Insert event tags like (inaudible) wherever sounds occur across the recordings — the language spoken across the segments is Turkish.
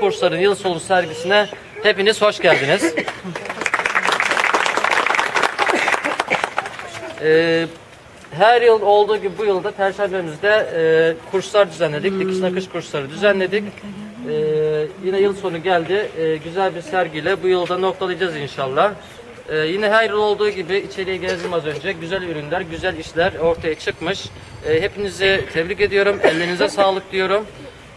Kursların yıl sonu sergisine hepiniz hoş geldiniz. Ee, her yıl olduğu gibi bu yılda Perşembemizde e, kurslar düzenledik. Dikiş nakış kursları düzenledik. Ee, yine yıl sonu geldi. Ee, güzel bir sergiyle bu yılda noktalayacağız inşallah. Ee, yine her yıl olduğu gibi içeriye gezdim az önce. Güzel ürünler, güzel işler ortaya çıkmış. Ee, hepinizi tebrik ediyorum. Ellerinize sağlık diyorum.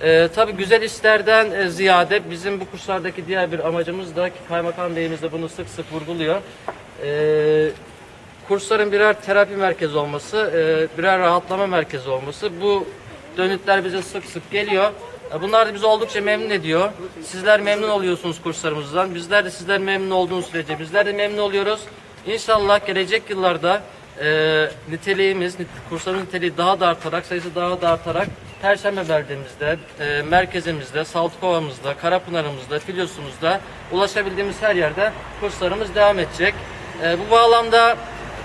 Ee, tabii güzel işlerden e, ziyade bizim bu kurslardaki diğer bir amacımız da ki Kaymakam Beyimiz de bunu sık sık vurguluyor. Ee, kursların birer terapi merkezi olması, e, birer rahatlama merkezi olması. Bu dönütler bize sık sık geliyor. E, Bunlar da bizi oldukça memnun ediyor. Sizler memnun oluyorsunuz kurslarımızdan. Bizler de sizler memnun olduğunuz sürece bizler de memnun oluyoruz. İnşallah gelecek yıllarda e, niteliğimiz, nit- kursların niteliği daha da artarak, sayısı daha da artarak Perşembe beldemizde, e, merkezimizde, Saltıkova'mızda, Karapınar'ımızda, Filyos'umuzda ulaşabildiğimiz her yerde kurslarımız devam edecek. E, bu bağlamda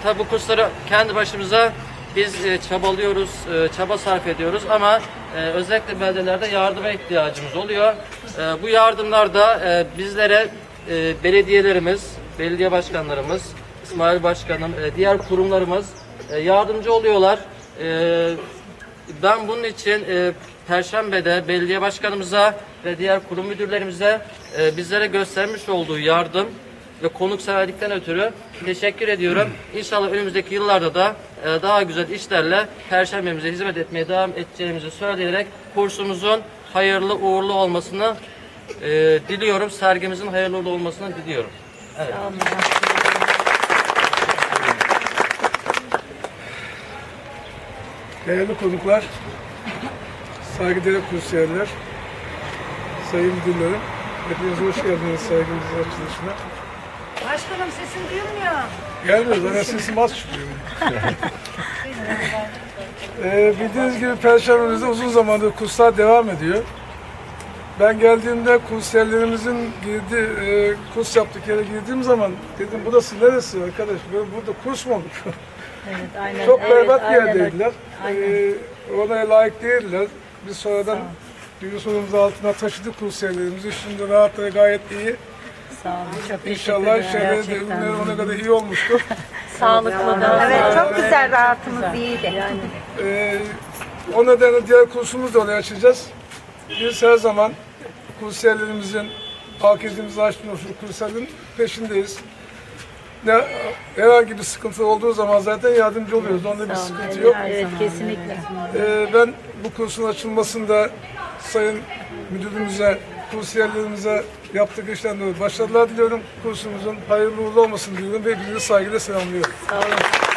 tabi bu kursları kendi başımıza biz e, çabalıyoruz, e, çaba sarf ediyoruz ama e, özellikle beldelerde yardıma ihtiyacımız oluyor. E, bu yardımlarda e, bizlere e, belediyelerimiz, belediye başkanlarımız, İsmail Başkanım, e, diğer kurumlarımız e, yardımcı oluyorlar. E, ben bunun için e, Perşembe'de belediye başkanımıza ve diğer kurum müdürlerimize e, bizlere göstermiş olduğu yardım ve konukseverlikten ötürü teşekkür ediyorum. İnşallah önümüzdeki yıllarda da e, daha güzel işlerle Perşembemize hizmet etmeye devam edeceğimizi söyleyerek kursumuzun hayırlı uğurlu olmasını e, diliyorum. Sergimizin hayırlı uğurlu olmasını diliyorum. Evet. Değerli konuklar, saygıdeğer kursiyerler, sayın müdürlerim, hepiniz hoş geldiniz sergimizin açılışına. Başkanım sesin duyulmuyor. Gelmiyoruz, ana sesim az çıkıyor. ee, bildiğiniz gibi Perşembemizde uzun zamandır kurslar devam ediyor. Ben geldiğimde kursiyerlerimizin girdi, e, kurs yaptık yere girdiğim zaman dedim burası neresi arkadaş? Böyle burada kurs mu olur? (laughs) Evet aynen. Çok evet, berbat bir yerdeydiler. Ee, ona layık değildiler. Biz sonradan düğün sorumuz altına taşıdık kursiyerlerimizi. Şimdi rahatları gayet iyi. Sağ olun. Çok İnşallah şeyleri de ürünleri ona kadar iyi olmuştur. (laughs) Sağlıklı da. Evet çok güzel rahatımız iyiydi. Yani Ee, o nedenle diğer kursumuzu da oraya açacağız. Biz her zaman kursiyerlerimizin, halk edimizi açtığımız kursiyerlerin peşindeyiz. Ne, herhangi bir sıkıntı olduğu zaman zaten yardımcı oluyoruz. Onda bir sıkıntı yok. evet kesinlikle. Ee, ben bu kursun açılmasında sayın müdürümüze, kursiyerlerimize yaptık işten dolayı başarılar diliyorum. Kursumuzun hayırlı uğurlu olmasını diliyorum ve bizi saygıyla selamlıyorum. Sağ olun.